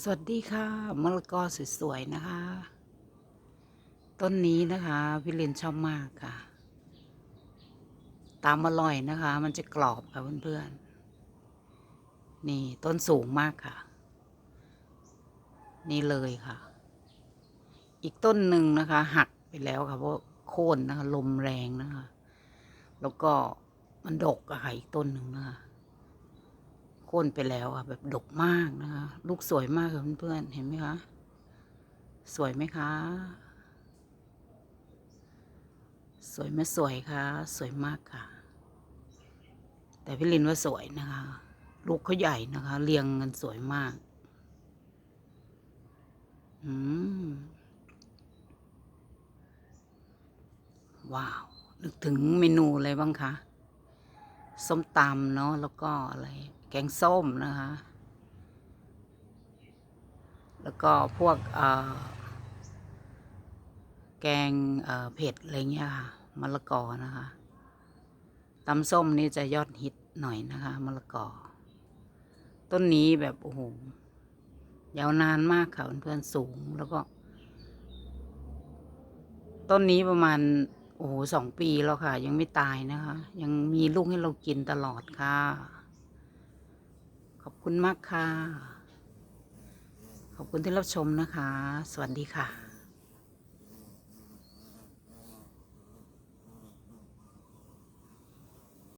สวัสดีค่ะมะละกอสวยๆนะคะ ต้นนี้นะคะพี่ลินชอบมากค่ะ ตามอร่อยนะคะ มันจะกรอบค่ะเพื่อนๆ นี่ต้นสูงมากค่ะ นี่เลยค่ะ อีกต้นหนึ่งนะคะ หักไปแล้วค่ะเพราะโค่นนะคะ ลมแรงนะคะ แล้วก็มันดกอะค่ะอีกต้นหนึ่งนะคะ โค่นไปแล้วอะแบบดกมากนะคะ ลูกสวยมากค่ะเพื่อนๆเห็นไหมคะ สวยไหมคะ สวยไหม่สวยคะสวยมากค่ะ แต่พี่ลินว่าสวยนะคะ ลูกเขาใหญ่นะคะ เรียงกันสวยมาก อืม ว้าว นึกถึงเมนูอะไรบ้างคะส้มตำเนาะแล้วก็อะไร แกงส้มนะคะ แล้วก็พวกแกงเอ่อเผ็ดอะไรเงี้ยค่ะมะละกอนะคะตำส้มนี่จะยอดฮิตหน่อยนะคะมะละกอ ต้นนี้แบบโอ้โหยาวนานมากค่ะเพื่อนๆสูงแล้วก็ ต้นนี้ประมาณโอ้โหสองปีแล้วค่ะ ยังไม่ตายนะคะ ยังมีลูกให้เรากินตลอดค่ะ ขอบคุณมากค่ะ ขอบคุณที่รับชมนะคะ สวัสดีค่ะ